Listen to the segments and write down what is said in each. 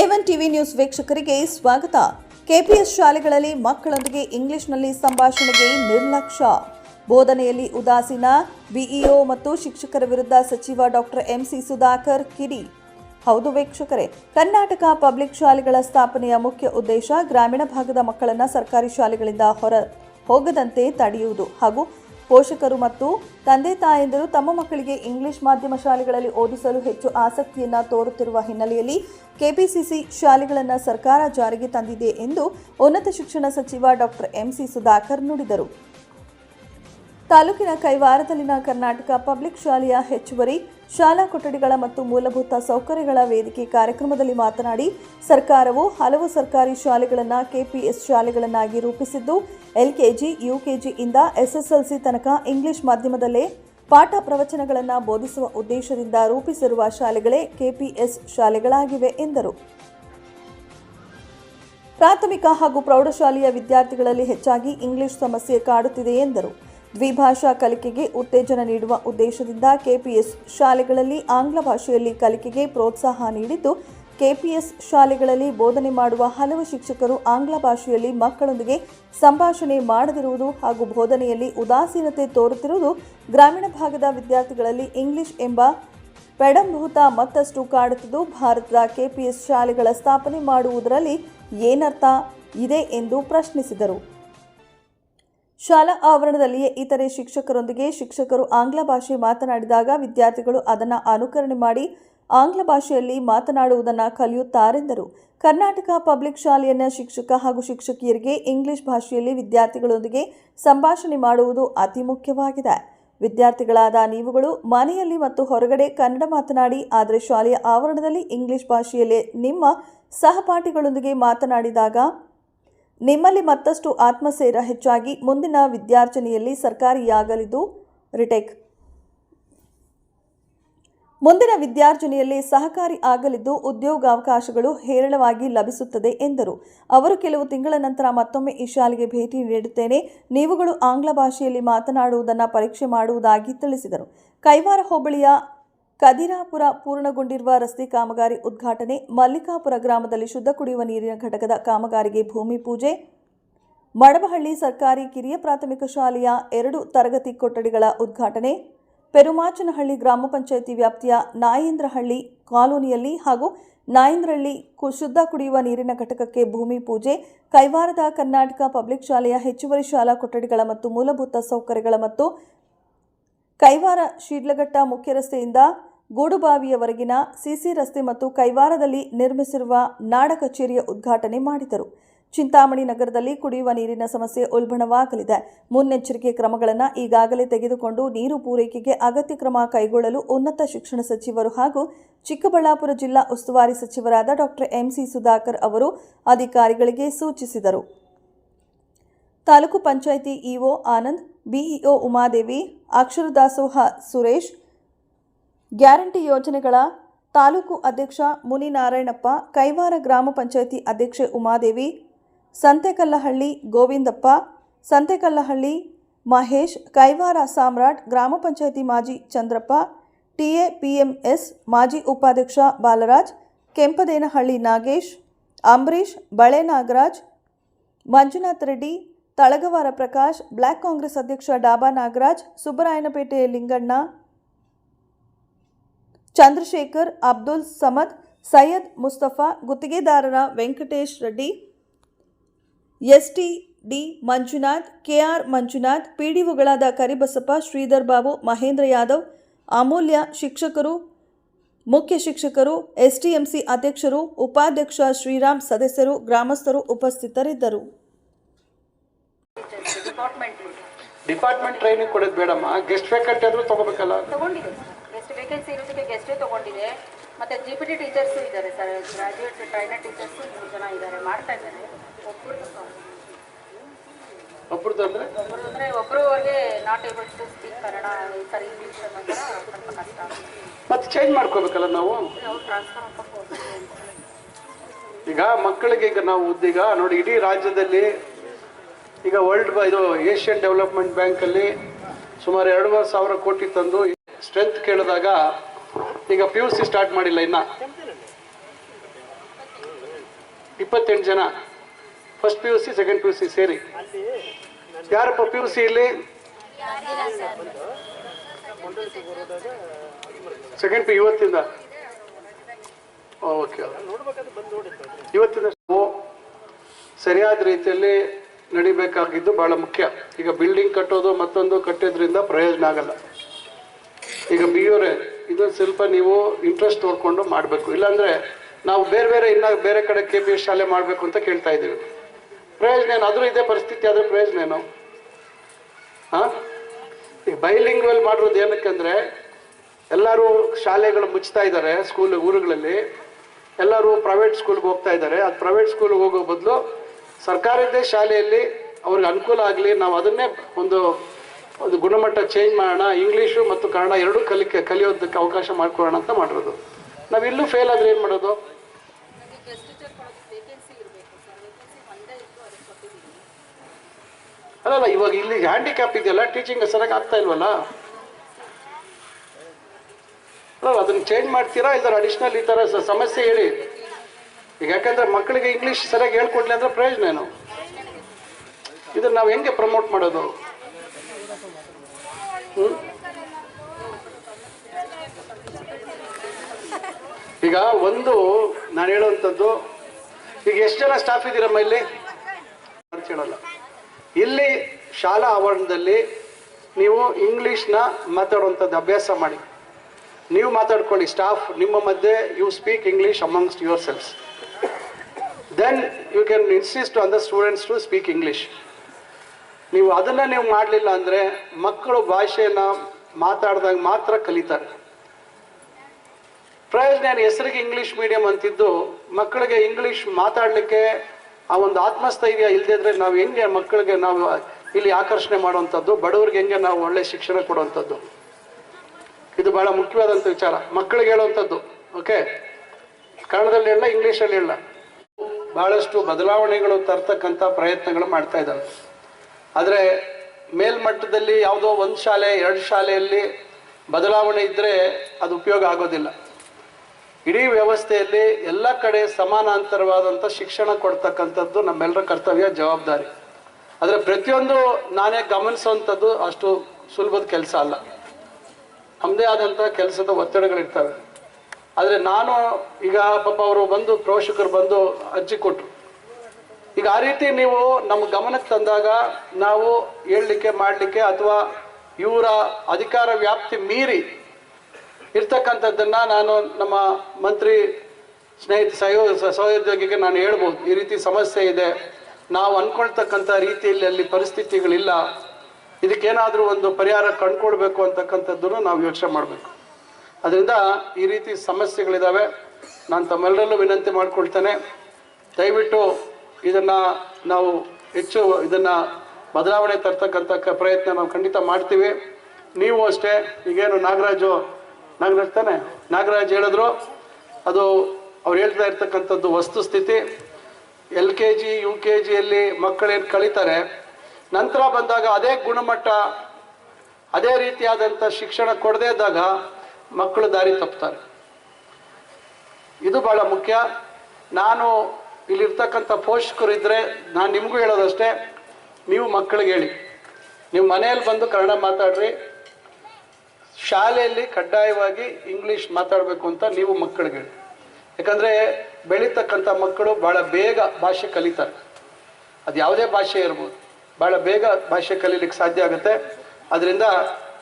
A one TV news ವೀಕ್ಷಕರಿಗೆ ಸ್ವಾಗತ. KPS ಶಾಲೆಗಳಲ್ಲಿ ಮಕ್ಕಳೊಂದಿಗೆ ಇಂಗ್ಲಿಷ್ನಲ್ಲಿ ಸಂಭಾಷಣೆಗೆ ನಿರ್ಲಕ್ಷ್ಯ. ಬೋಧನೆಯಲ್ಲಿ ಉದಾಸೀನ ಬಿಇಒ ಮತ್ತು ಶಿಕ್ಷಕರ ವಿರುದ್ಧ ಸಚಿವ ಡಾಕ್ಟರ್ ಎಂಸಿ ಸುಧಾಕರ್ ಕಿಡಿ. ಹೌದು ವೀಕ್ಷಕರೇ, ಕರ್ನಾಟಕ ಪಬ್ಲಿಕ್ ಶಾಲೆಗಳ ಸ್ಥಾಪನೆಯ ಮುಖ್ಯ ಉದ್ದೇಶ ಗ್ರಾಮೀಣ ಭಾಗದ ಮಕ್ಕಳನ್ನು ಸರ್ಕಾರಿ ಶಾಲೆಗಳಿಂದ ಹೊರ ಹೋಗದಂತೆ ತಡೆಯುವುದು ಹಾಗೂ ಪೋಷಕರು ಮತ್ತು ತಂದೆ ತಾಯಂದಿರು ತಮ್ಮ ಮಕ್ಕಳಿಗೆ ಇಂಗ್ಲಿಷ್ ಮಾಧ್ಯಮ ಶಾಲೆಗಳಲ್ಲಿ ಓದಿಸಲು ಹೆಚ್ಚು ಆಸಕ್ತಿಯನ್ನು ತೋರುತ್ತಿರುವ ಹಿನ್ನೆಲೆಯಲ್ಲಿ ಕೆಪಿಸಿಸಿ ಶಾಲೆಗಳನ್ನು ಸರ್ಕಾರ ಜಾರಿಗೆ ತಂದಿದೆ ಎಂದು ಉನ್ನತ ಶಿಕ್ಷಣ ಸಚಿವ ಡಾಕ್ಟರ್ ಎಂಸಿ ಸುಧಾಕರ್ ನುಡಿದರು. ತಾಲೂಕಿನ ಕೈವಾರದಲ್ಲಿನ ಕರ್ನಾಟಕ ಪಬ್ಲಿಕ್ ಶಾಲೆಯ ಹೆಚ್ಚುವರಿ, ಶಾಲಾ ಕೊಠಡಿಗಳ ಮತ್ತು ಮೂಲಭೂತ ಸೌಕರ್ಯಗಳ ವೇದಿಕೆ ಕಾರ್ಯಕ್ರಮದಲ್ಲಿ ಮಾತನಾಡಿ, ಸರ್ಕಾರವು ಹಲವು ಸರ್ಕಾರಿ ಶಾಲೆಗಳನ್ನು ಕೆಪಿಎಸ್ ಶಾಲೆಗಳನ್ನಾಗಿ ರೂಪಿಸಿದ್ದು, ಎಲ್ಕೆಜಿ ಯುಕೆಜಿಯಿಂದ ಎಸ್ಎಸ್ಎಲ್ಸಿ ತನಕ ಇಂಗ್ಲಿಷ್ ಮಾಧ್ಯಮದಲ್ಲೇ ಪಾಠ ಪ್ರವಚನಗಳನ್ನು ಬೋಧಿಸುವ ಉದ್ದೇಶದಿಂದ ರೂಪಿಸಿರುವ ಶಾಲೆಗಳೇ ಕೆಪಿಎಸ್ ಶಾಲೆಗಳಾಗಿವೆ ಎಂದರು. ಪ್ರಾಥಮಿಕ ಹಾಗೂ ಪ್ರೌಢಶಾಲೆಯ ವಿದ್ಯಾರ್ಥಿಗಳಲ್ಲಿ ಹೆಚ್ಚಾಗಿ ಇಂಗ್ಲಿಷ್ ಸಮಸ್ಯೆ ಕಾಡುತ್ತಿದೆ ಎಂದರು. ದ್ವಿಭಾಷಾ ಕಲಿಕೆಗೆ ಉತ್ತೇಜನ ನೀಡುವ ಉದ್ದೇಶದಿಂದ ಕೆಪಿಎಸ್ ಶಾಲೆಗಳಲ್ಲಿ ಆಂಗ್ಲ ಭಾಷೆಯಲ್ಲಿ ಕಲಿಕೆಗೆ ಪ್ರೋತ್ಸಾಹ ನೀಡಿದ್ದು, ಕೆಪಿಎಸ್ ಶಾಲೆಗಳಲ್ಲಿ ಬೋಧನೆ ಮಾಡುವ ಹಲವು ಶಿಕ್ಷಕರು ಆಂಗ್ಲ ಭಾಷೆಯಲ್ಲಿ ಮಕ್ಕಳೊಂದಿಗೆ ಸಂಭಾಷಣೆ ಮಾಡದಿರುವುದು ಹಾಗೂ ಬೋಧನೆಯಲ್ಲಿ ಉದಾಸೀನತೆ ತೋರುತ್ತಿರುವುದು ಗ್ರಾಮೀಣ ಭಾಗದ ವಿದ್ಯಾರ್ಥಿಗಳಲ್ಲಿ ಇಂಗ್ಲಿಷ್ ಎಂಬ ಪೆಡಂಭೂತ ಮತ್ತಷ್ಟು ಕಾಡುತ್ತಿದ್ದು, ಭಾರತದ ಕೆಪಿಎಸ್ ಶಾಲೆಗಳ ಸ್ಥಾಪನೆ ಮಾಡುವುದರಲ್ಲಿ ಏನರ್ಥ ಇದೆ ಎಂದು ಪ್ರಶ್ನಿಸಿದರು. ಶಾಲಾ ಆವರಣದಲ್ಲಿಯೇ ಇತರೆ ಶಿಕ್ಷಕರೊಂದಿಗೆ ಶಿಕ್ಷಕರು ಆಂಗ್ಲ ಭಾಷೆ ಮಾತನಾಡಿದಾಗ ವಿದ್ಯಾರ್ಥಿಗಳು ಅದನ್ನು ಅನುಕರಣೆ ಮಾಡಿ ಆಂಗ್ಲ ಭಾಷೆಯಲ್ಲಿ ಮಾತನಾಡುವುದನ್ನು ಕಲಿಯುತ್ತಾರೆಂದರು. ಕರ್ನಾಟಕ ಪಬ್ಲಿಕ್ ಶಾಲೆಯನ್ನ ಶಿಕ್ಷಕ ಹಾಗೂ ಶಿಕ್ಷಕಿಯರಿಗೆ ಇಂಗ್ಲಿಷ್ ಭಾಷೆಯಲ್ಲಿ ವಿದ್ಯಾರ್ಥಿಗಳೊಂದಿಗೆ ಸಂಭಾಷಣೆ ಮಾಡುವುದು ಅತಿ ಮುಖ್ಯವಾಗಿದೆ. ವಿದ್ಯಾರ್ಥಿಗಳಾದ ನೀವುಗಳು ಮನೆಯಲ್ಲಿ ಮತ್ತು ಹೊರಗಡೆ ಕನ್ನಡ ಮಾತನಾಡಿ, ಆದರೆ ಶಾಲೆಯ ಆವರಣದಲ್ಲಿ ಇಂಗ್ಲಿಷ್ ಭಾಷೆಯಲ್ಲೇ ನಿಮ್ಮ ಸಹಪಾಠಿಗಳೊಂದಿಗೆ ಮಾತನಾಡಿದಾಗ ನಿಮ್ಮಲ್ಲಿ ಮತ್ತಷ್ಟು ಆತ್ಮಸೇರ ಹೆಚ್ಚಾಗಿ ಮುಂದಿನ ವಿದ್ಯಾರ್ಚನೆಯಲ್ಲಿ ಸರ್ಕಾರಿಯಾಗಲಿದ್ದು ರಿಟೇಕ್. ಮುಂದಿನ ವಿದ್ಯಾರ್ಜನೆಯಲ್ಲಿ ಸಹಕಾರಿ ಆಗಲಿದ್ದು ಉದ್ಯೋಗಾವಕಾಶಗಳು ಹೇರಳವಾಗಿ ಲಭಿಸುತ್ತದೆ ಎಂದರು. ಅವರು ಕೆಲವು ತಿಂಗಳ ನಂತರ ಮತ್ತೊಮ್ಮೆ ಈ ಶಾಲೆಗೆ ಭೇಟಿ ನೀಡುತ್ತೇನೆ. ನೀವುಗಳು ಆಂಗ್ಲ ಭಾಷೆಯಲ್ಲಿ ಮಾತನಾಡುವುದನ್ನು ಪರೀಕ್ಷೆ ಮಾಡುವುದಾಗಿ ತಿಳಿಸಿದರು. ಕೈವಾರ ಹೋಬಳಿಯ ಕದಿರಾಪುರ ಪೂರ್ಣಗೊಂಡಿರುವ ರಸ್ತೆ ಕಾಮಗಾರಿ ಉದ್ಘಾಟನೆ ಮಲ್ಲಿಕಾಪುರ ಗ್ರಾಮದಲ್ಲಿ ಶುದ್ಧ ಕುಡಿಯುವ ನೀರಿನ ಘಟಕದ ಕಾಮಗಾರಿಗೆ ಭೂಮಿ ಪೂಜೆ. ಮಡಬಹಳ್ಳಿ ಸರ್ಕಾರಿ ಕಿರಿಯ ಪ್ರಾಥಮಿಕ ಶಾಲೆಯ ಎರಡು ತರಗತಿ ಕೊಠಡಿಗಳ ಉದ್ಘಾಟನೆ. ಪೆರುಮಾಚನಹಳ್ಳಿ ಗ್ರಾಮ ಪಂಚಾಯಿತಿ ವ್ಯಾಪ್ತಿಯ ನಾಯೇಂದ್ರಹಳ್ಳಿ ಕಾಲೋನಿಯಲ್ಲಿ ಹಾಗೂ ನಾಯಂದ್ರಹಳ್ಳಿ ಶುದ್ಧ ಕುಡಿಯುವ ನೀರಿನ ಘಟಕಕ್ಕೆ ಭೂಮಿ ಪೂಜೆ. ಕೈವಾರದ ಕರ್ನಾಟಕ ಪಬ್ಲಿಕ್ ಶಾಲೆಯ ಹೆಚ್ಚುವರಿ ಶಾಲಾ ಕೊಠಡಿಗಳ ಮತ್ತು ಮೂಲಭೂತ ಸೌಕರ್ಯಗಳ ಮತ್ತು ಕೈವಾರ ಶಿಡ್ಲಘಟ್ಟ ಮುಖ್ಯ ರಸ್ತೆಯಿಂದ ಗೂಡುಬಾವಿಯವರೆಗಿನ ಸಿಸಿ ರಸ್ತೆ ಮತ್ತು ಕೈವಾರದಲ್ಲಿ ನಿರ್ಮಿಸಿರುವ ನಾಡ ಕಚೇರಿಯ ಉದ್ಘಾಟನೆ ಮಾಡಿದರು. ಚಿಂತಾಮಣಿ ನಗರದಲ್ಲಿ ಕುಡಿಯುವ ನೀರಿನ ಸಮಸ್ಯೆ ಉಲ್ಬಣವಾಗಲಿದೆ. ಮುನ್ನೆಚ್ಚರಿಕೆ ಕ್ರಮಗಳನ್ನು ಈಗಾಗಲೇ ತೆಗೆದುಕೊಂಡು ನೀರು ಪೂರೈಕೆಗೆ ಅಗತ್ಯ ಕ್ರಮ ಕೈಗೊಳ್ಳಲು ಉನ್ನತ ಶಿಕ್ಷಣ ಸಚಿವರು ಹಾಗೂ ಚಿಕ್ಕಬಳ್ಳಾಪುರ ಜಿಲ್ಲಾ ಉಸ್ತುವಾರಿ ಸಚಿವರಾದ ಡಾಕ್ಟರ್ ಎಂಸಿ ಸುಧಾಕರ್ ಅವರು ಅಧಿಕಾರಿಗಳಿಗೆ ಸೂಚಿಸಿದರು. Taluk panchayat EO Anand, BEO Umadevi, Aksharadasoha Suresh guarantee ಯೋಜನೆಗಳ ತಾಲೂಕು ಅಧ್ಯಕ್ಷ ಮುನಿನಾರಾಯಣಪ್ಪ, ಕೈವಾರ ಗ್ರಾಮ ಪಂಚಾಯಿತಿ ಅಧ್ಯಕ್ಷೆ ಉಮಾದೇವಿ, ಸಂತೆಕಲ್ಲಹಳ್ಳಿ ಗೋವಿಂದಪ್ಪ, ಸಂತೆಕಲ್ಲಹಳ್ಳಿ ಮಹೇಶ್, ಕೈವಾರ ಸಾಮ್ರಾಟ್, ಗ್ರಾಮ ಪಂಚಾಯಿತಿ ಮಾಜಿ ಚಂದ್ರಪ್ಪ ಟಿಎ ಪಿಎಂಎಸ್ ಮಾಜಿ ಉಪಾಧ್ಯಕ್ಷ ಬಾಲರಾಜ್, ಕೆಂಪದೇನಹಳ್ಳಿ ನಾಗೇಶ್ ಅಂಬರೀಶ್ ಬಳೆ ನಾಗರಾಜ್, ಮಂಜುನಾಥ್ ರೆಡ್ಡಿ, ತಳಗವಾರ ಪ್ರಕಾಶ್, ಬ್ಲಾಕ್ ಕಾಂಗ್ರೆಸ್ ಅಧ್ಯಕ್ಷ ಡಾಬಾ ನಾಗರಾಜ್ ಸುಬ್ಬರಾಯನಪೇಟೆ ಲಿಂಗಣ್ಣ ಚಂದ್ರಶೇಖರ್ ಅಬ್ದುಲ್ ಸಮದ್ ಸೈಯದ್ ಮುಸ್ತಫಾ ಗುತ್ತಿಗೆದಾರರ Venkatesh Reddy ST D Manjunath KR Manjunath ಪಿಡಿಒಗಳಾದ Karibasappa Sridhar Babu Mahendra Yadav Amulya ಶಿಕ್ಷಕರು ಮುಖ್ಯ ಶಿಕ್ಷಕರು ಎಸ್ಟಿಎಂಸಿ ಅಧ್ಯಕ್ಷರು ಉಪಾಧ್ಯಕ್ಷ ಶ್ರೀರಾಮ್ ಸದಸ್ಯರು ಗ್ರಾಮಸ್ಥರು ಉಪಸ್ಥಿತರಿದ್ದರು. ಡಿಪಾರ್ಟ್ಮೆಂಟ್ ಟ್ರೈನಿಂಗ್ ಕೊಡೋದು ಬೇಡಮ್ಮ. ಗೆಸ್ಟ್ ಫ್ಯಾಕಲ್ಟಿ ಆದರೂ ತಗೋಬೇಕಲ್ಲ. ತಗೊಂಡಿದೆ. ಗೆಸ್ಟ್ ವೇಕೆನ್ಸಿ ತಗೊಂಡಿದೆ. ಮತ್ತೆ ಜಿ ಪಿ ಟಿ ಟೀಚರ್ಸು ಇದ್ದಾರೆ ಸರ್ ಗ್ರಾಜುಯೇಟ್ ಟ್ರೈನರ್ ಟೀಚರ್ಸು ಮೂರು ಜನ ಇದ್ದಾರೆ. ಮಾಡ್ತಾ ಇದ್ದಾರೆ. ಒಬ್ಬರು ಒಬ್ರದ್ದು ಅಂದರೆ? ಒಬ್ಬರು ಅಂದರೆ ಒಬ್ಬರು ಅವ್ರಿಗೆ not able to speak Kannada sir English ಅನ್ನೋ ಸ್ವಲ್ಪ ಕಷ್ಟ ಮತ್ತೆ ಚೇಂಜ್ ಮಾಡ್ಕೋಬೇಕಲ್ಲ ನಾವು? ಟ್ರಾನ್ಸ್ಫರ್ ಈಗ ಮಕ್ಕಳಿಗೆ ಈಗ ನಾವು ಈಗ ನೋಡಿ ಇಡೀ ರಾಜ್ಯದಲ್ಲಿ ಈಗ ವರ್ಲ್ಡ್ ಇದು ಏಷ್ಯನ್ ಡೆವಲಪ್ಮೆಂಟ್ ಬ್ಯಾಂಕಲ್ಲಿ ಸುಮಾರು ಎರಡೂವರೆ ಸಾವಿರ ಕೋಟಿ ತಂದು ಸ್ಟ್ರೆಂತ್ ಕೇಳಿದಾಗ ಈಗ ಪಿ ಯು ಸಿ ಸ್ಟಾರ್ಟ್ ಮಾಡಿಲ್ಲ ಇನ್ನ. ಇಪ್ಪತ್ತೆಂಟು ಜನ. First P U C second P U C ಸೇರಿ. ಯಾರಪ್ಪ ಪಿ ಯು ಸಿ ಇಲ್ಲಿ? ಸೆಕೆಂಡ್ ಪಿ ಇವತ್ತಿಂದ? ಓಕೆ ಇವತ್ತಿಂದ ನಾವು ಸರಿಯಾದ ರೀತಿಯಲ್ಲಿ ನಡಿಬೇಕಾಗಿದ್ದು ಬಹಳ ಮುಖ್ಯ. ಈಗ ಬಿಲ್ಡಿಂಗ್ ಕಟ್ಟೋದು ಮತ್ತೊಂದು ಕಟ್ಟಿದ್ರಿಂದ ಪ್ರಯೋಜನ ಆಗಲ್ಲ. ಈಗ ಬಿ ಅವರೇ, ಇದು ಸ್ವಲ್ಪ ನೀವು ಇಂಟ್ರೆಸ್ಟ್ ತೋರ್ಕೊಂಡು ಮಾಡಬೇಕು. ಇಲ್ಲಾಂದರೆ ನಾವು ಬೇರೆ ಬೇರೆ ಇನ್ನ ಬೇರೆ ಕಡೆ ಕೆ ಪಿ ಎಸ್ ಶಾಲೆ ಮಾಡಬೇಕು ಅಂತ ಕೇಳ್ತಾ ಇದ್ದೀವಿ. ಪ್ರಯೋಜನ ಏನು? ಅದರೂ ಇದೇ ಪರಿಸ್ಥಿತಿ ಆದರೆ ಪ್ರಯೋಜನ ಏನು? ಹಾಂ? ಈಗ ಬೈಲಿಂಗ್ವಲ್ ಮಾಡಿರೋದು ಏನಕ್ಕಂದ್ರೆ ಎಲ್ಲರೂ ಶಾಲೆಗಳು ಮುಚ್ತಾ ಇದ್ದಾರೆ ಸ್ಕೂಲ್ ಊರುಗಳಲ್ಲಿ. ಎಲ್ಲರೂ ಪ್ರೈವೇಟ್ ಸ್ಕೂಲ್ಗೆ ಹೋಗ್ತಾ ಇದ್ದಾರೆ. ಅದು ಪ್ರೈವೇಟ್ ಸ್ಕೂಲ್ಗೆ ಹೋಗೋ ಬದಲು ಸರ್ಕಾರದ್ದೇ ಶಾಲೆಯಲ್ಲಿ ಅವ್ರಿಗೆ ಅನುಕೂಲ ಆಗಲಿ, ನಾವು ಅದನ್ನೇ ಒಂದು ಒಂದು ಗುಣಮಟ್ಟ ಚೇಂಜ್ ಮಾಡೋಣ ಇಂಗ್ಲೀಷು ಮತ್ತು ಕನ್ನಡ ಎರಡೂ ಕಲಿಕೆ ಕಲಿಯೋದಕ್ಕೆ ಅವಕಾಶ ಮಾಡ್ಕೊಳ್ಳೋಣ ಅಂತ ಮಾಡಿರೋದು. ನಾವು ಇಲ್ಲೂ ಫೇಲ್ ಆದರೆ ಏನು ಮಾಡೋದು? ಅಲ್ಲಲ್ಲ, ಇವಾಗ ಇಲ್ಲಿ ಹ್ಯಾಂಡಿಕ್ಯಾಪ್ ಇದೆಯಲ್ಲ ಟೀಚಿಂಗ್ ಸರಿಯಾಗಿ ಆಗ್ತಾ ಇಲ್ವಲ್ಲ? ಅಲ್ಲ ಅದನ್ನ ಚೇಂಜ್ ಮಾಡ್ತೀರಾ? ಇಲ್ಲ ಅಡಿಷನಲ್ ಈ ಥರ ಸಮಸ್ಯೆ ಹೇಳಿ. ಈಗ ಯಾಕಂದ್ರೆ ಮಕ್ಕಳಿಗೆ ಇಂಗ್ಲೀಷ್ ಸರಿಯಾಗಿ ಹೇಳ್ಕೊಡ್ಲಿ ಅಂದ್ರೆ ಪ್ರಯೋಜನ ಏನು? ಇದನ್ನ ನಾವು ಹೆಂಗೆ ಪ್ರಮೋಟ್ ಮಾಡೋದು? ಈಗ ಒಂದು ನಾನು ಹೇಳುವಂಥದ್ದು, ಈಗ ಎಷ್ಟು ಜನ ಸ್ಟಾಫ್ ಇದ್ದೀರಮ್ಮ ಇಲ್ಲಿ? ಹೇಳಲ್ಲ ಇಲ್ಲಿ ಶಾಲಾ ಆವರಣದಲ್ಲಿ ನೀವು ಇಂಗ್ಲೀಷ್ನ ಮಾತಾಡುವಂಥದ್ದು ಅಭ್ಯಾಸ ಮಾಡಿ. ನೀವು ಮಾತಾಡ್ಕೊಳ್ಳಿ ಸ್ಟಾಫ್ ನಿಮ್ಮ ಮಧ್ಯೆ you speak English amongst yourselves then you can insist on the students to speak English ನೀವು ಅದನ್ನು ನೀವು ಮಾಡಲಿಲ್ಲ ಅಂದರೆ ಮಕ್ಕಳು ಭಾಷೆಯನ್ನು ಮಾತಾಡಿದಾಗ ಮಾತ್ರ ಕಲಿತಾರೆ. ಪ್ರಯೋಜನ ಹೆಸರಿಗೆ ಇಂಗ್ಲೀಷ್ ಮೀಡಿಯಂ ಅಂತಿದ್ದು ಮಕ್ಕಳಿಗೆ ಇಂಗ್ಲೀಷ್ ಮಾತಾಡಲಿಕ್ಕೆ ಆ ಒಂದು ಆತ್ಮಸ್ಥೈರ್ಯ ಇಲ್ಲದಿದ್ರೆ ನಾವು ಹೆಂಗೆ ಮಕ್ಕಳಿಗೆ ನಾವು ಇಲ್ಲಿ ಆಕರ್ಷಣೆ ಮಾಡುವಂಥದ್ದು? ಬಡವರಿಗೆ ಹೆಂಗೆ ನಾವು ಒಳ್ಳೆ ಶಿಕ್ಷಣ ಕೊಡುವಂಥದ್ದು? ಇದು ಬಹಳ ಮುಖ್ಯವಾದಂಥ ವಿಚಾರ. ಮಕ್ಕಳಿಗೆ ಹೇಳುವಂಥದ್ದು ಓಕೆ ಕನ್ನಡದಲ್ಲಿ ಇಲ್ಲ ಇಂಗ್ಲೀಷಲ್ಲಿ ಇಲ್ಲ ಬಹಳಷ್ಟು ಬದಲಾವಣೆಗಳು ತರ್ತಕ್ಕಂಥ ಪ್ರಯತ್ನಗಳು ಮಾಡ್ತಾ ಇದ್ದಾವೆ. ಆದರೆ ಮೇಲ್ಮಟ್ಟದಲ್ಲಿ ಯಾವುದೋ ಒಂದು ಶಾಲೆ, ಎರಡು ಶಾಲೆಯಲ್ಲಿ ಬದಲಾವಣೆ ಇದ್ದರೆ ಅದು ಉಪಯೋಗ ಆಗೋದಿಲ್ಲ. ಇಡೀ ವ್ಯವಸ್ಥೆಯಲ್ಲಿ ಎಲ್ಲ ಕಡೆ ಸಮಾನಾಂತರವಾದಂಥ ಶಿಕ್ಷಣ ಕೊಡ್ತಕ್ಕಂಥದ್ದು ನಮ್ಮೆಲ್ಲರ ಕರ್ತವ್ಯ, ಜವಾಬ್ದಾರಿ. ಆದರೆ ಪ್ರತಿಯೊಂದು ನಾನೇ ಗಮನಿಸುವಂಥದ್ದು ಅಷ್ಟು ಸುಲಭದ ಕೆಲಸ ಅಲ್ಲ. ನಮ್ಮದೇ ಆದಂಥ ಕೆಲಸದ ಒತ್ತಡಗಳಿರ್ತವೆ. ಆದರೆ ನಾನು ಈಗ ಪಾಪ ಅವರು ಬಂದು ಪೋಷಕರು ಬಂದು ಅಜ್ಜಿ ಕೊಟ್ಟರು ಈಗ ಆ ರೀತಿ ನೀವು ನಮ್ಮ ಗಮನಕ್ಕೆ ತಂದಾಗ ನಾವು ಹೇಳಲಿಕ್ಕೆ, ಮಾಡಲಿಕ್ಕೆ ಅಥವಾ ಇವರ ಅಧಿಕಾರ ವ್ಯಾಪ್ತಿ ಮೀರಿ ಇರ್ತಕ್ಕಂಥದ್ದನ್ನ ನಾನು ನಮ್ಮ ಮಂತ್ರಿ ಸ್ನೇಹಿತ ಸಹಯೋ, ಸಹೋದ್ಯೋಗಿಗೆ ನಾನು ಹೇಳ್ಬೋದು. ಈ ರೀತಿ ಸಮಸ್ಯೆ ಇದೆ. ನಾವು ಅಂದ್ಕೊಳ್ತಕ್ಕಂಥ ರೀತಿಯಲ್ಲಿ ಅಲ್ಲಿ ಪರಿಸ್ಥಿತಿಗಳಿಲ್ಲ. ಇದಕ್ಕೇನಾದರೂ ಒಂದು ಪರಿಹಾರ ಕಂಡುಕೊಡ್ಬೇಕು ಅಂತಕ್ಕಂಥದ್ದನ್ನು ನಾವು ಯೋಚನೆ ಮಾಡಬೇಕು. ಅದರಿಂದ ಈ ರೀತಿ ಸಮಸ್ಯೆಗಳಿದ್ದಾವೆ ನಾನು ತಮ್ಮೆಲ್ಲರಲ್ಲೂ ವಿನಂತಿ ಮಾಡಿಕೊಳ್ತೇನೆ. ದಯವಿಟ್ಟು ಇದನ್ನು ನಾವು ಹೆಚ್ಚು ಇದನ್ನು ಬದಲಾವಣೆ ತರ್ತಕ್ಕಂಥ ಪ್ರಯತ್ನ ನಾವು ಖಂಡಿತ ಮಾಡ್ತೀವಿ. ನೀವು ಅಷ್ಟೇ, ಈಗೇನು ನಾಗರಾಜು, ನಾಗರಾಜ್ ತಾನೆ? ನಾಗರಾಜ್ ಹೇಳಿದ್ರು, ಅದು ಅವ್ರು ಹೇಳ್ತಾ ಇರ್ತಕ್ಕಂಥದ್ದು ವಸ್ತುಸ್ಥಿತಿ L K G, U K ಜಿಯಲ್ಲಿ ಮಕ್ಕಳೇನು ಕಳೀತಾರೆ, ನಂತರ ಬಂದಾಗ ಅದೇ ಗುಣಮಟ್ಟ, ಅದೇ ರೀತಿಯಾದಂಥ ಶಿಕ್ಷಣ ಕೊಡದೇ ಇದ್ದಾಗ ಮಕ್ಕಳು ದಾರಿ ತಪ್ತಾರೆ. ಇದು ಬಹಳ ಮುಖ್ಯ. ನಾನು ಇಲ್ಲಿರ್ತಕ್ಕಂಥ ಪೋಷಕರು ಇದ್ದರೆ ನಾನು ನಿಮಗೂ ಹೇಳೋದಷ್ಟೇ, ನೀವು ಮಕ್ಕಳಿಗೆ ಹೇಳಿ. ನೀವು ಮನೆಯಲ್ಲಿ ಬಂದು ಕನ್ನಡ ಮಾತಾಡ್ರಿ, ಶಾಲೆಯಲ್ಲಿ ಕಡ್ಡಾಯವಾಗಿ ಇಂಗ್ಲೀಷ್ ಮಾತಾಡಬೇಕು ಅಂತ ನೀವು ಮಕ್ಕಳಿಗೆ ಹೇಳಿ. ಯಾಕಂದರೆ ಬೆಳೀತಕ್ಕಂಥ ಮಕ್ಕಳು ಭಾಳ ಬೇಗ ಭಾಷೆ ಕಲಿತಾರೆ. ಅದು ಯಾವುದೇ ಭಾಷೆ ಇರ್ಬೋದು ಭಾಳ ಬೇಗ ಭಾಷೆ ಕಲೀಲಿಕ್ಕೆ ಸಾಧ್ಯ ಆಗುತ್ತೆ. ಅದರಿಂದ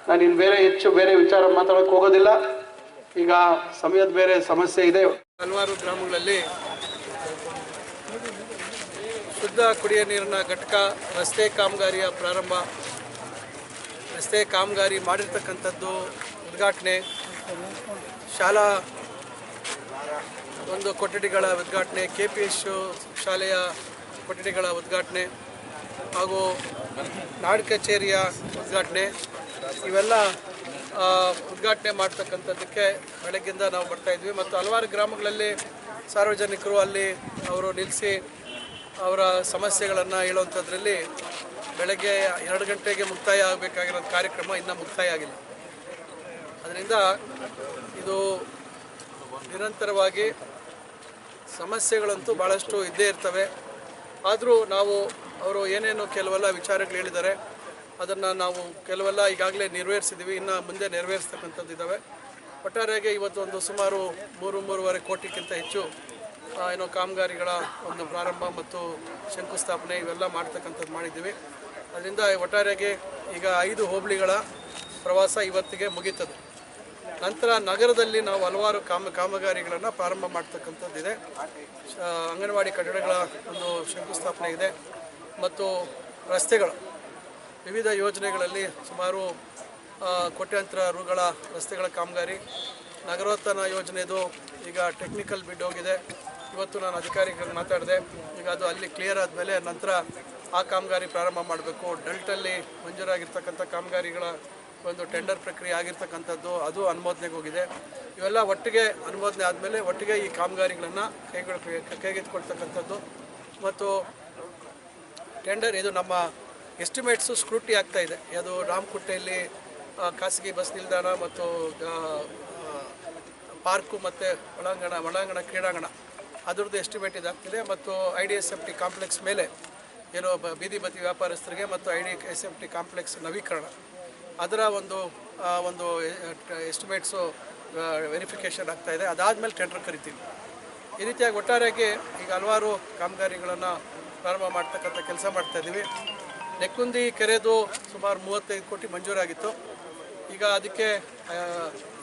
ನಾನು ಇನ್ನು ಬೇರೆ ಹೆಚ್ಚು ಬೇರೆ ವಿಚಾರ ಮಾತಾಡೋಕ್ಕೆ ಹೋಗೋದಿಲ್ಲ. ಈಗ ಸಮಯದ ಬೇರೆ ಸಮಸ್ಯೆ ಇದೆ. ಹಲವಾರು ಗ್ರಾಮಗಳಲ್ಲಿ ಶುದ್ಧ ಕುಡಿಯ ನೀರಿನ ಘಟಕ, ರಸ್ತೆ ಕಾಮಗಾರಿಯ ಪ್ರಾರಂಭ, ರಸ್ತೆ ಕಾಮಗಾರಿ ಮಾಡಿರ್ತಕ್ಕಂಥದ್ದು ಉದ್ಘಾಟನೆ. ಶಾಲಾ ಒಂದು ಕೊಠಡಿಗಳ ಉದ್ಘಾಟನೆ ಕೆ ಪಿ ಎಸ್ ಶಾಲೆಯ ಕೊಠಡಿಗಳ ಉದ್ಘಾಟನೆ ಹಾಗೂ ನಾಡ್ ಕಚೇರಿಯ ಉದ್ಘಾಟನೆ. ಇವೆಲ್ಲ ಉದ್ಘಾಟನೆ ಮಾಡ್ತಕ್ಕಂಥದ್ದಕ್ಕೆ ಬೆಳಗ್ಗಿಂದ ನಾವು ಬರ್ತಾ ಇದ್ವಿ. ಮತ್ತು ಹಲವಾರು ಗ್ರಾಮಗಳಲ್ಲಿ ಸಾರ್ವಜನಿಕರು ಅಲ್ಲಿ ಅವರು ನಿಲ್ಲಿಸಿ ಅವರ ಸಮಸ್ಯೆಗಳನ್ನು ಹೇಳುವಂಥದ್ರಲ್ಲಿ ಬೆಳಗ್ಗೆ ಎರಡು ಗಂಟೆಗೆ ಮುಕ್ತಾಯ ಆಗಬೇಕಾಗಿರೋ ಕಾರ್ಯಕ್ರಮ ಇನ್ನೂ ಮುಕ್ತಾಯ ಆಗಿಲ್ಲ. ಅದರಿಂದ ಇದು ನಿರಂತರವಾಗಿ ಸಮಸ್ಯೆಗಳಂತೂ ಭಾಳಷ್ಟು ಇದ್ದೇ ಇರ್ತವೆ. ಆದರೂ ನಾವು ಅವರು ಏನೇನು ಕೆಲವೆಲ್ಲ ವಿಚಾರಗಳು ಹೇಳಿದ್ದಾರೆ, ಅದನ್ನು ನಾವು ಕೆಲವೆಲ್ಲ ಈಗಾಗಲೇ ನೆರವೇರಿಸಿದ್ದೀವಿ ಇನ್ನು ಮುಂದೆ ನೆರವೇರಿಸ್ತಕ್ಕಂಥದ್ದು ಇದ್ದಾವೆ ಒಟ್ಟಾರೆಯಾಗಿ ಇವತ್ತು ಒಂದು ಸುಮಾರು ಮೂರು, ಮೂರುವರೆ ಕೋಟಿಗಿಂತ ಹೆಚ್ಚು ಏನೋ ಕಾಮಗಾರಿಗಳ ಒಂದು ಪ್ರಾರಂಭ ಮತ್ತು ಶಂಕುಸ್ಥಾಪನೆ ಇವೆಲ್ಲ ಮಾಡ್ತಕ್ಕಂಥದ್ದು ಮಾಡಿದ್ದೀವಿ. ಅದರಿಂದ ಒಟ್ಟಾರೆಯಾಗಿ ಈಗ ಐದು ಹೋಬಳಿಗಳ ಪ್ರವಾಸ ಇವತ್ತಿಗೆ ಮುಗೀತದೆ. ನಂತರ ನಗರದಲ್ಲಿ ನಾವು ಹಲವಾರು ಕಾಮ, ಕಾಮಗಾರಿಗಳನ್ನು ಪ್ರಾರಂಭ ಮಾಡ್ತಕ್ಕಂಥದ್ದಿದೆ. ಅಂಗನವಾಡಿ ಕಟ್ಟಡಗಳ ಒಂದು ಶಂಕುಸ್ಥಾಪನೆ ಇದೆ ಮತ್ತು ರಸ್ತೆಗಳು. ವಿವಿಧ ಯೋಜನೆಗಳಲ್ಲಿ ಸುಮಾರು ಕೋಟ್ಯಾಂತರ ರುಗಳ ರಸ್ತೆಗಳ ಕಾಮಗಾರಿ. ನಗರೋತ್ಥಾನ ಯೋಜನೆದು ಈಗ ಟೆಕ್ನಿಕಲ್ ಬಿಡ್ ಹೋಗಿದೆ. ಇವತ್ತು ನಾನು ಅಧಿಕಾರಿಗಳಿಗೆ ಮಾತಾಡಿದೆ, ಈಗ ಅದು ಅಲ್ಲಿ ಕ್ಲಿಯರ್ ಆದಮೇಲೆ ನಂತರ ಆ ಕಾಮಗಾರಿ ಪ್ರಾರಂಭ ಮಾಡಬೇಕು. ಡಲ್ಟಲ್ಲಿ ಮಂಜೂರಾಗಿರ್ತಕ್ಕಂಥ ಕಾಮಗಾರಿಗಳ ಒಂದು ಟೆಂಡರ್ ಪ್ರಕ್ರಿಯೆ ಆಗಿರ್ತಕ್ಕಂಥದ್ದು, ಅದು ಅನುಮೋದನೆಗೆ ಹೋಗಿದೆ. ಇವೆಲ್ಲ ಒಟ್ಟಿಗೆ ಅನುಮೋದನೆ ಆದಮೇಲೆ ಒಟ್ಟಿಗೆ ಈ ಕಾಮಗಾರಿಗಳನ್ನು ಕೈಗೊಳ್ ಕೈಗೆತ್ತಿಕೊಳ್ತಕ್ಕಂಥದ್ದು. ಮತ್ತು ಟೆಂಡರ್ ಇದು ನಮ್ಮ ಎಸ್ಟಿಮೇಟ್ಸು ಸ್ಕ್ರೂಟಿ ಆಗ್ತಾ ಇದೆ. ಅದು ರಾಮಕುಟ್ಟೆಯಲ್ಲಿ ಖಾಸಗಿ ಬಸ್ ನಿಲ್ದಾಣ ಮತ್ತು ಪಾರ್ಕು ಮತ್ತು ಒಳಾಂಗಣ ಒಳಾಂಗಣ ಕ್ರೀಡಾಂಗಣ. ಅದರದ್ದು ಎಸ್ಟಿಮೇಟ್ ಇದಾಗ್ತಿದೆ ಮತ್ತು I D S F T complex ಮೇಲೆ ಏನೋ ಬೀದಿ ಬದಿ ವ್ಯಾಪಾರಸ್ಥರಿಗೆ ಮತ್ತು I D S F T complex ನವೀಕರಣ. ಅದರ ಒಂದು ಒಂದು ಎಸ್ಟಿಮೇಟ್ಸು ವೆರಿಫಿಕೇಷನ್ ಆಗ್ತಾ ಇದೆ. ಅದಾದಮೇಲೆ ಟೆಂಡರ್ ಕರಿತೀವಿ. ಈ ರೀತಿಯಾಗಿ ಒಟ್ಟಾರೆಯಾಗಿ ಈಗ ಹಲವಾರು ಕಾಮಗಾರಿಗಳನ್ನು ಪ್ರಾರಂಭ ಮಾಡ್ತಕ್ಕಂಥ ಕೆಲಸ ಮಾಡ್ತಾ ಇದ್ದೀವಿ. ನೆಕ್ಕುಂದಿ ಕೆರೆದು ಸುಮಾರು ಮೂವತ್ತೈದು ಕೋಟಿ ಮಂಜೂರಾಗಿತ್ತು. ಈಗ ಅದಕ್ಕೆ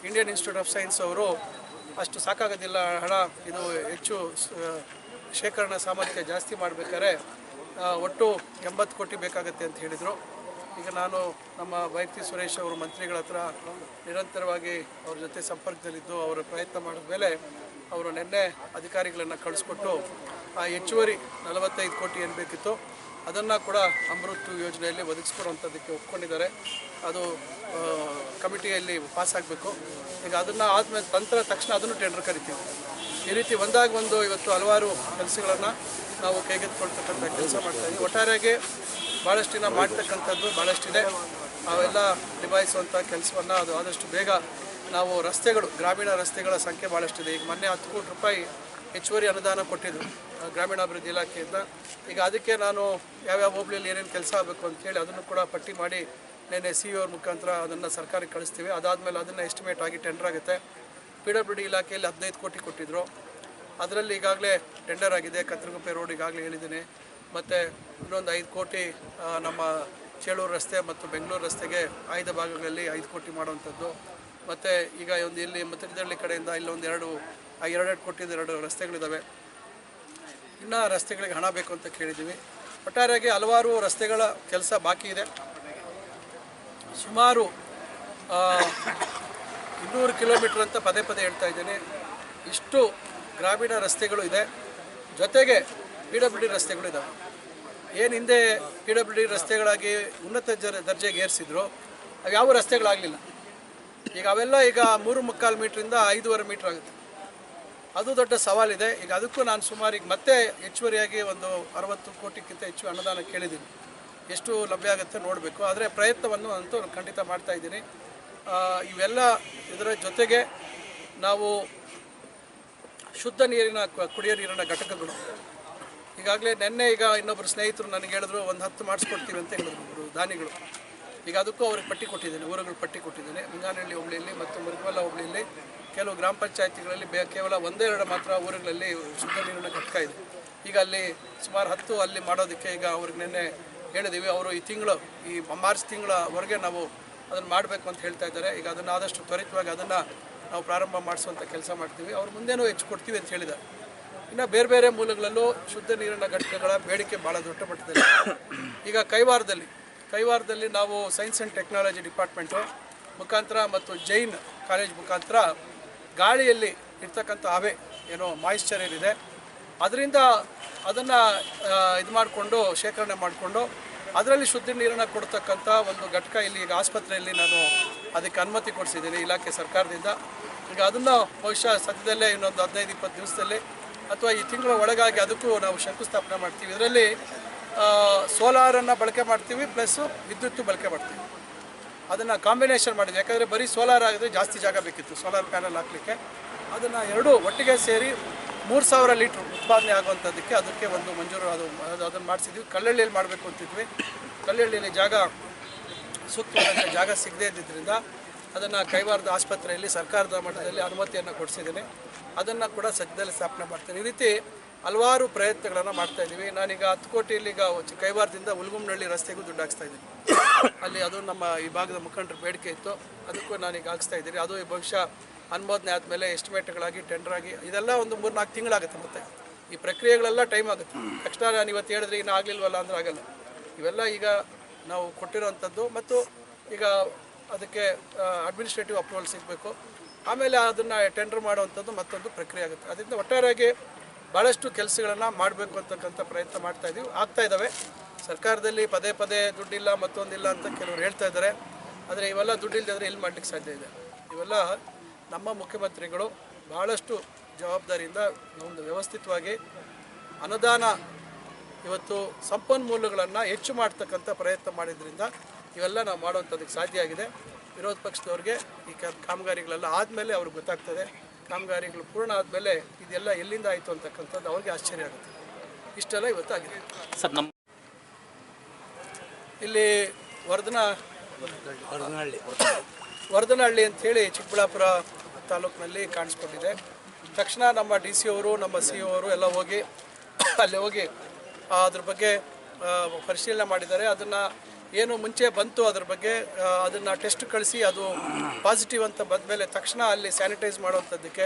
ಇಂಡಿಯನ್ ಇನ್ಸ್ಟಿಟ್ಯೂಟ್ ಆಫ್ ಸೈನ್ಸ್ ಅವರು ಅಷ್ಟು ಸಾಕಾಗೋದಿಲ್ಲ. ಹಣ ಇದು ಹೆಚ್ಚು ಶೇಖರಣಾ ಸಾಮರ್ಥ್ಯ ಜಾಸ್ತಿ ಮಾಡಬೇಕಾದ್ರೆ ಒಟ್ಟು ಎಂಬತ್ತು ಕೋಟಿ ಬೇಕಾಗತ್ತೆ ಅಂತ ಹೇಳಿದರು. ಈಗ ನಾನು ನಮ್ಮ ವೈಕ್ತಿ ಸುರೇಶ್ ಅವರು ಮಂತ್ರಿಗಳ ಹತ್ರ ನಿರಂತರವಾಗಿ ಅವ್ರ ಜೊತೆ ಸಂಪರ್ಕದಲ್ಲಿದ್ದು, ಅವರ ಪ್ರಯತ್ನ ಮಾಡಿದ ಮೇಲೆ ಅವರು ನಿನ್ನೆ ಅಧಿಕಾರಿಗಳನ್ನು ಕಳಿಸ್ಕೊಟ್ಟು, ಆ, ಹೆಚ್ಚುವರಿ ನಲವತ್ತೈದು ಕೋಟಿ ಏನು ಬೇಕಿತ್ತು ಅದನ್ನು ಕೂಡ ಅಮೃತ್ ಯೋಜನೆಯಲ್ಲಿ ಒದಗಿಸ್ಕೊಡುವಂಥದ್ದಕ್ಕೆ ಒಪ್ಕೊಂಡಿದ್ದಾರೆ. ಅದು ಕಮಿಟಿಯಲ್ಲಿ ಪಾಸ್ ಆಗಬೇಕು. ಈಗ ಅದನ್ನು ಆದಮೇಲೆ ತಂತ್ರ ತಕ್ಷಣ ಅದನ್ನು ಟೆಂಡರ್ ಕರಿತೀವಿ. ಈ ರೀತಿ ಒಂದಾಗ ಒಂದು ಇವತ್ತು ಹಲವಾರು ಕೆಲಸಗಳನ್ನು ನಾವು ಕೈಗೆತ್ತಿಕೊಳ್ತಕ್ಕಂಥ ಕೆಲಸ ಮಾಡ್ತಾ ಇದ್ದೀವಿ. ಒಟ್ಟಾರೆಯಾಗಿ ಭಾಳಷ್ಟು ದಿನ ಮಾಡ್ತಕ್ಕಂಥದ್ದು ಭಾಳಷ್ಟಿದೆ ಅವೆಲ್ಲ ನಿಭಾಯಿಸುವಂಥ ಕೆಲಸವನ್ನು ಅದು ಆದಷ್ಟು ಬೇಗ ನಾವು ರಸ್ತೆಗಳು, ಗ್ರಾಮೀಣ ರಸ್ತೆಗಳ ಸಂಖ್ಯೆ ಭಾಳಷ್ಟಿದೆ ಈಗ ಮೊನ್ನೆ ಹತ್ತು ಕೋಟಿ ರೂಪಾಯಿ ಹೆಚ್ಚುವರಿ ಅನುದಾನ ಕೊಟ್ಟಿದ್ದರು ಗ್ರಾಮೀಣಾಭಿವೃದ್ಧಿ ಇಲಾಖೆಯಿಂದ. ಈಗ ಅದಕ್ಕೆ ನಾನು ಯಾವ್ಯಾವ ಹೋಬಳಿಯಲ್ಲಿ ಏನೇನು ಕೆಲಸ ಆಗಬೇಕು ಅಂತೇಳಿ ಅದನ್ನು ಕೂಡ ಪಟ್ಟಿ ಮಾಡಿ ನೆನ್ನೆ ಸಿ ಅವ್ರ ಮುಖಾಂತರ ಅದನ್ನು ಸರ್ಕಾರಕ್ಕೆ ಕಳಿಸ್ತೀವಿ. ಅದಾದಮೇಲೆ ಅದನ್ನು ಎಸ್ಟಿಮೇಟ್ ಆಗಿ ಟೆಂಡರ್ ಆಗುತ್ತೆ. ಪಿ ಡಬ್ಲ್ಯೂ ಡಿ ಇಲಾಖೆಯಲ್ಲಿ ಹದಿನೈದು ಕೋಟಿ ಕೊಟ್ಟಿದ್ದರು ಅದರಲ್ಲಿ ಈಗಾಗಲೇ ಟೆಂಡರ್ ಆಗಿದೆ. ಕತ್ರಗುಪ್ಪೆ ರೋಡ್ ಈಗಾಗಲೇ ಹೇಳಿದ್ದೀನಿ. ಮತ್ತು ಇನ್ನೊಂದು ಐದು ಕೋಟಿ ನಮ್ಮ ಚೇಳೂರು ರಸ್ತೆ ಮತ್ತು ಬೆಂಗಳೂರು ರಸ್ತೆಗೆ ಆಯ್ದ ಭಾಗಗಳಲ್ಲಿ ಐದು ಕೋಟಿ ಮಾಡುವಂಥದ್ದು. ಮತ್ತು ಈಗ ಒಂದು ಇಲ್ಲಿ ಮತ್ತಿರದಳ್ಳಿ ಕಡೆಯಿಂದ ಇಲ್ಲೊಂದು ಎರಡು, ಆ ಎರಡೆರಡು ಕೊಟ್ಟಿದ್ದ ಎರಡು ರಸ್ತೆಗಳಿದ್ದಾವೆ ಇನ್ನು ರಸ್ತೆಗಳಿಗೆ ಹಣ ಬೇಕು ಅಂತ ಕೇಳಿದ್ದೀವಿ. ಒಟ್ಟಾರೆಯಾಗಿ ಹಲವಾರು ರಸ್ತೆಗಳ ಕೆಲಸ ಬಾಕಿ ಇದೆ. ಸುಮಾರು ಇನ್ನೂರು ಕಿಲೋಮೀಟ್ರ್ ಅಂತ ಪದೇ ಪದೇ ಹೇಳ್ತಾ ಇದ್ದೀನಿ. ಇಷ್ಟು ಗ್ರಾಮೀಣ ರಸ್ತೆಗಳು ಇದೆ. ಜೊತೆಗೆ ಪಿ ಡಬ್ಲ್ಯೂ ಡಿ ರಸ್ತೆಗಳು ಇದ್ದಾವೆ ಏನು ಹಿಂದೆ ಪಿ ಡಬ್ಲ್ಯೂ ಡಿ ರಸ್ತೆಗಳಾಗಿ ಉನ್ನತ ದರ್ಜೆಗೆ ಏರಿಸಿದ್ರು, ಅವು ಯಾವ ರಸ್ತೆಗಳಾಗಲಿಲ್ಲ. ಈಗ ಅವೆಲ್ಲ ಈಗ ಮೂರು ಮುಕ್ಕಾಲು ಮೀಟ್ರಿಂದ ಐದೂವರೆ ಮೀಟ್ರ್ ಆಗುತ್ತೆ. ಅದು ದೊಡ್ಡ ಸವಾಲಿದೆ. ಈಗ ಅದಕ್ಕೂ ನಾನು ಸುಮಾರು ಈಗ ಮತ್ತೆ ಹೆಚ್ಚುವರಿಯಾಗಿ ಒಂದು ಅರವತ್ತು ಕೋಟಿಗಿಂತ ಹೆಚ್ಚು ಅನುದಾನ ಕೇಳಿದ್ದೀನಿ. ಎಷ್ಟು ಲಭ್ಯ ಆಗುತ್ತೆ ನೋಡಬೇಕು. ಆದರೆ ಪ್ರಯತ್ನವನ್ನು ಅಂತೂ ಖಂಡಿತ ಮಾಡ್ತಾ ಇದ್ದೀನಿ. ಇವೆಲ್ಲ ಇದರ ಜೊತೆಗೆ ನಾವು ಶುದ್ಧ ನೀರಿನ ಕುಡಿಯೋ ನೀರಿನ ಘಟಕಗಳು. ಈಗಾಗಲೇ ನಿನ್ನೆ ಈಗ ಇನ್ನೊಬ್ಬರು ಸ್ನೇಹಿತರು ನನಗೆ ಹೇಳಿದ್ರು, ಒಂದು ಹತ್ತು ಮಾಡಿಸ್ಕೊಡ್ತೀವಿ ಅಂತ ಹೇಳಿದ್ರು ದಾನಿಗಳು. ಈಗ ಅದಕ್ಕೂ ಅವ್ರಿಗೆ ಪಟ್ಟಿ ಕೊಟ್ಟಿದ್ದೇನೆ, ಊರುಗಳು ಪಟ್ಟಿ ಕೊಟ್ಟಿದ್ದೇನೆ. ಮುಂಗಾನಹಳ್ಳಿ ಹೋಬಳಿಯಲ್ಲಿ ಮತ್ತು ಮುರುಗಮಲ್ಲ ಹೋಬಳಿಯಲ್ಲಿ ಕೆಲವು ಗ್ರಾಮ ಪಂಚಾಯತಿಗಳಲ್ಲಿ ಬೇ ಕೇವಲ ಒಂದೆರಡು ಮಾತ್ರ ಊರುಗಳಲ್ಲಿ ಶುದ್ಧ ನೀರಿನ ಘಟಕ ಇದೆ. ಈಗ ಅಲ್ಲಿ ಸುಮಾರು ಹತ್ತು ಅಲ್ಲಿ ಮಾಡೋದಕ್ಕೆ ಈಗ ಅವ್ರಿಗೆ ನಿನ್ನೆ ಹೇಳಿದ್ದೀವಿ ಅವರು ಈ ತಿಂಗಳು, ಈ ಮಾರ್ಚ್ ತಿಂಗಳವರೆಗೆ ನಾವು ಅದನ್ನು ಮಾಡಬೇಕು ಅಂತ ಹೇಳ್ತಾ ಇದ್ದಾರೆ. ಈಗ ಅದನ್ನು ಆದಷ್ಟು ತ್ವರಿತವಾಗಿ ಅದನ್ನು ನಾವು ಪ್ರಾರಂಭ ಮಾಡಿಸುವಂಥ ಕೆಲಸ ಮಾಡ್ತೀವಿ. ಅವ್ರು ಮುಂದೆನೂ ಹೆಚ್ಚು ಕೊಡ್ತೀವಿ ಅಂತ ಹೇಳಿದ್ದಾರೆ. ಇನ್ನು ಬೇರೆ ಬೇರೆ ಮೂಲಗಳಲ್ಲೂ ಶುದ್ಧ ನೀರಿನ ಘಟಕಗಳ ಬೇಡಿಕೆ ಭಾಳ ದೊಡ್ಡ ಮಟ್ಟದಲ್ಲಿ ಈಗ ಕೈವಾರದಲ್ಲಿ ಕೈವಾರದಲ್ಲಿ ನಾವು ಸೈನ್ಸ್ ಆ್ಯಂಡ್ ಟೆಕ್ನಾಲಜಿ ಡಿಪಾರ್ಟ್ಮೆಂಟು ಮುಖಾಂತರ ಮತ್ತು ಜೈನ್ ಕಾಲೇಜ್ ಮುಖಾಂತರ ಗಾಳಿಯಲ್ಲಿ ಇರ್ತಕ್ಕಂಥ ಹವೆ ಏನೋ ಮಾಯಿಶ್ಚರ್ ಏನಿದೆ ಅದರಿಂದ ಅದನ್ನು ಇದು ಮಾಡಿಕೊಂಡು ಶೇಖರಣೆ ಮಾಡಿಕೊಂಡು ಅದರಲ್ಲಿ ಶುದ್ಧ ನೀರನ್ನು ಕೊಡ್ತಕ್ಕಂಥ ಒಂದು ಘಟಕ ಇಲ್ಲಿ ಈಗ ಆಸ್ಪತ್ರೆಯಲ್ಲಿ ನಾನು ಅದಕ್ಕೆ ಅನುಮತಿ ಕೊಡಿಸಿದ್ದೀನಿ ಇಲಾಖೆ ಸರ್ಕಾರದಿಂದ. ಈಗ ಅದನ್ನು ಬಹುಶಃ ಸದ್ಯದಲ್ಲೇ ಇನ್ನೊಂದು ಹದಿನೈದು, ಇಪ್ಪತ್ತು ದಿವಸದಲ್ಲಿ ಅಥವಾ ಈ ತಿಂಗಳ ಒಳಗಾಗಿ ಅದಕ್ಕೂ ನಾವು ಶಂಕುಸ್ಥಾಪನೆ ಮಾಡ್ತೀವಿ. ಇದರಲ್ಲಿ ಸೋಲಾರನ್ನು ಬಳಕೆ ಮಾಡ್ತೀವಿ ಪ್ಲಸ್ಸು ವಿದ್ಯುತ್ತು ಬಳಕೆ ಮಾಡ್ತೀವಿ. ಅದನ್ನು ಕಾಂಬಿನೇಷನ್ ಮಾಡಿದ್ವಿ. ಯಾಕಂದರೆ ಬರೀ ಸೋಲಾರ್ ಆಗಿದ್ರೆ ಜಾಸ್ತಿ ಜಾಗ ಬೇಕಿತ್ತು ಸೋಲಾರ್ ಪ್ಯಾನಲ್ ಹಾಕಲಿಕ್ಕೆ. ಅದನ್ನು ಎರಡೂ ಒಟ್ಟಿಗೆ ಸೇರಿ ಮೂರು ಸಾವಿರ ಲೀಟ್ರ್ ಉತ್ಪಾದನೆ ಆಗುವಂಥದ್ದಕ್ಕೆ ಅದಕ್ಕೆ ಒಂದು ಮಂಜೂರು ಅದು, ಅದು- ಅದನ್ನು ಮಾಡಿಸಿದ್ವಿ. ಕಲ್ಲಳ್ಳಿಯಲ್ಲಿ ಮಾಡಬೇಕು ಅಂತಿದ್ವಿ. ಕಲ್ಲಳ್ಳಿಯಲ್ಲಿ ಜಾಗ ಸೂಕ್ತವಾದಂಥ ಜಾಗ ಸಿಗದೇ ಇದ್ದಿದ್ದರಿಂದ ಅದನ್ನು ಕೈವಾರದ ಆಸ್ಪತ್ರೆಯಲ್ಲಿ ಸರ್ಕಾರದ ಮಟ್ಟದಲ್ಲಿ ಅನುಮತಿಯನ್ನು ಕೊಡಿಸಿದ್ದೀನಿ. ಅದನ್ನು ಕೂಡ ಸದ್ಯದಲ್ಲಿ ಸ್ಥಾಪನೆ ಮಾಡ್ತೀನಿ. ಈ ರೀತಿ ಹಲವಾರು ಪ್ರಯತ್ನಗಳನ್ನು ಮಾಡ್ತಾ ಇದ್ದೀವಿ. ನಾನೀಗ ಹತ್ತು ಕೋಟಿಯಲ್ಲಿ ಈಗ ಚ- ಕೈವಾರದಿಂದ ಉಲ್ಗುಮ್ನಹಳ್ಳಿ ರಸ್ತೆಗೂ ದುಡ್ಡು ಹಾಕ್ಸ್ತಾ ಇದ್ದೀನಿ. ಅಲ್ಲಿ ಅದು ನಮ್ಮ ಈ ಭಾಗದ ಮುಖಂಡರ ಬೇಡಿಕೆ ಇತ್ತು. ಅದಕ್ಕೂ ನಾನೀಗ ಹಾಕ್ಸ್ತಾ ಇದ್ದೀನಿ. ಅದು ಭವಿಷ್ಯ ಅನುಮೋದನೆ ಆದಮೇಲೆ ಎಸ್ಟಿಮೇಟ್ಗಳಾಗಿ ಟೆಂಡರ್ ಆಗಿ ಇದೆಲ್ಲ ಒಂದು ಮೂರು ನಾಲ್ಕು ತಿಂಗಳಾಗುತ್ತೆ ಮತ್ತೆ. ಈ ಪ್ರಕ್ರಿಯೆಗಳೆಲ್ಲ ಟೈಮ್ ಆಗುತ್ತೆ. ತಕ್ಷಣ ನಾನು ಇವತ್ತು ಹೇಳಿದ್ರೆ ಇನ್ನೂ ಆಗಲಿಲ್ವಲ್ಲ ಅಂದ್ರೆ ಆಗಲ್ಲ. ಇವೆಲ್ಲ ಈಗ ನಾವು ಕೊಟ್ಟಿರೋವಂಥದ್ದು ಮತ್ತು ಈಗ ಅದಕ್ಕೆ ಅಡ್ಮಿನಿಸ್ಟ್ರೇಟಿವ್ ಅಪ್ರೂವಲ್ ಸಿಗಬೇಕು. ಆಮೇಲೆ ಅದನ್ನು ಟೆಂಡರ್ ಮಾಡುವಂಥದ್ದು ಮತ್ತೊಂದು ಪ್ರಕ್ರಿಯೆ ಆಗುತ್ತೆ. ಅದರಿಂದ ಒಟ್ಟಾರೆಯಾಗಿ ಭಾಳಷ್ಟು ಕೆಲಸಗಳನ್ನು ಮಾಡಬೇಕು ಅಂತಕ್ಕಂಥ ಪ್ರಯತ್ನ ಮಾಡ್ತಾ ಇದ್ದೀವಿ. ಆಗ್ತಾ ಇದ್ದಾವೆ ಸರ್ಕಾರದಲ್ಲಿ ಪದೇ ಪದೇ ದುಡ್ಡಿಲ್ಲ, ಮತ್ತೊಂದಿಲ್ಲ ಅಂತ ಕೆಲವರು ಹೇಳ್ತಾ ಇದ್ದಾರೆ. ಆದರೆ ಇವೆಲ್ಲ ದುಡ್ಡಿಲ್ಲದೆ ಎಲ್ಲಿ ಮಾಡಲಿಕ್ಕೆ ಸಾಧ್ಯ ಇದೆ? ಇವೆಲ್ಲ ನಮ್ಮ ಮುಖ್ಯಮಂತ್ರಿಗಳು ಭಾಳಷ್ಟು ಜವಾಬ್ದಾರಿಯಿಂದ ಒಂದು ವ್ಯವಸ್ಥಿತವಾಗಿ ಅನುದಾನ ಇವತ್ತು ಸಂಪನ್ಮೂಲಗಳನ್ನು ಹೆಚ್ಚು ಮಾಡ್ತಕ್ಕಂಥ ಪ್ರಯತ್ನ ಮಾಡಿದ್ರಿಂದ ಇವೆಲ್ಲ ನಾವು ಮಾಡುವಂಥದ್ದಕ್ಕೆ ಸಾಧ್ಯ ಆಗಿದೆ. ವಿರೋಧ ಪಕ್ಷದವ್ರಿಗೆ ಈ ಕಾಮಗಾರಿಗಳೆಲ್ಲ ಆದಮೇಲೆ ಅವ್ರಿಗೆ ಗೊತ್ತಾಗ್ತದೆ. ಕಾಮಗಾರಿಗಳು ಪೂರ್ಣ ಆದಮೇಲೆ ಇದೆಲ್ಲ ಎಲ್ಲಿಂದ ಆಯಿತು ಅಂತಕ್ಕಂಥದ್ದು ಅವ್ರಿಗೆ ಆಶ್ಚರ್ಯ ಆಗುತ್ತೆ. ಇಷ್ಟೆಲ್ಲ ಇವತ್ತಾಗಿದೆ. ಸರ್ ನಮ್ಮ ಇಲ್ಲಿ ವರ್ಧನ ವರ್ಧನಹಳ್ಳಿ. ವರ್ಧನಹಳ್ಳಿ ಅಂಥೇಳಿ ಚಿಕ್ಕಬಳ್ಳಾಪುರ ತಾಲೂಕಿನಲ್ಲಿ ಕಾಣಿಸ್ಕೊಂಡಿದೆ. ತಕ್ಷಣ ನಮ್ಮ ಡಿ ಸಿ ಅವರು ನಮ್ಮ ಸಿ ಅವರು ಎಲ್ಲ ಹೋಗಿ ಅಲ್ಲಿ ಹೋಗಿ ಅದ್ರ ಬಗ್ಗೆ ಪರಿಶೀಲನೆ ಮಾಡಿದ್ದಾರೆ. ಅದನ್ನು ಏನು ಮುಂಚೆ ಬಂತು ಅದ್ರ ಬಗ್ಗೆ ಅದನ್ನು ಟೆಸ್ಟ್ ಕಳಿಸಿ ಅದು ಪಾಸಿಟಿವ್ ಅಂತ ಬಂದಮೇಲೆ ತಕ್ಷಣ ಅಲ್ಲಿ ಸ್ಯಾನಿಟೈಸ್ ಮಾಡುವಂಥದ್ದಕ್ಕೆ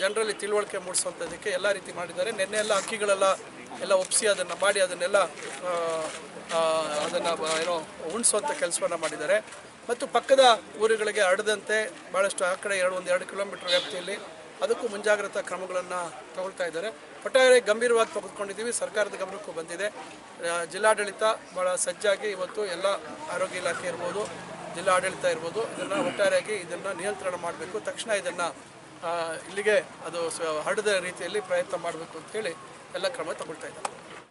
ಜನರಲ್ಲಿ ತಿಳುವಳಿಕೆ ಮೂಡಿಸುವಂಥದ್ದಕ್ಕೆ ಎಲ್ಲ ರೀತಿ ಮಾಡಿದ್ದಾರೆ. ನಿನ್ನೆ ಎಲ್ಲ ಅಕ್ಕಿಗಳೆಲ್ಲ ಎಲ್ಲ ಒಪ್ಪಿಸಿ ಅದನ್ನು ಮಾಡಿ ಅದನ್ನೆಲ್ಲ ಅದನ್ನು ಏನೋ ಉಣಿಸುವಂಥ ಕೆಲಸವನ್ನು ಮಾಡಿದ್ದಾರೆ. ಮತ್ತು ಪಕ್ಕದ ಊರುಗಳಿಗೆ ಹರಡದಂತೆ ಭಾಳಷ್ಟು ಆ ಕಡೆ ಎರಡು ಒಂದು ಎರಡು ಕಿಲೋಮೀಟರ್ ವ್ಯಾಪ್ತಿಯಲ್ಲಿ ಅದಕ್ಕೂ ಮುಂಜಾಗ್ರತಾ ಕ್ರಮಗಳನ್ನು ತಗೊಳ್ತಾ ಇದ್ದಾರೆ. ಒಟ್ಟಾರೆ ಗಂಭೀರವಾಗಿ ತೆಗೆದುಕೊಂಡಿದ್ದೀವಿ. ಸರ್ಕಾರದ ಗಮನಕ್ಕೂ ಬಂದಿದೆ. ಜಿಲ್ಲಾಡಳಿತ ಭಾಳ ಸಜ್ಜಾಗಿ ಇವತ್ತು ಎಲ್ಲ ಆರೋಗ್ಯ ಇಲಾಖೆ ಇರ್ಬೋದು, ಜಿಲ್ಲಾಡಳಿತ ಇರ್ಬೋದು, ಇದನ್ನು ಒಟ್ಟಾರೆಯಾಗಿ ಇದನ್ನು ನಿಯಂತ್ರಣ ಮಾಡಬೇಕು. ತಕ್ಷಣ ಇದನ್ನು ಇಲ್ಲಿಗೆ ಅದು ಹರಡದ ರೀತಿಯಲ್ಲಿ ಪ್ರಯತ್ನ ಮಾಡಬೇಕು ಅಂತೇಳಿ ಎಲ್ಲ ಕ್ರಮ ತಗೊಳ್ತಾ ಇದ್ದಾರೆ.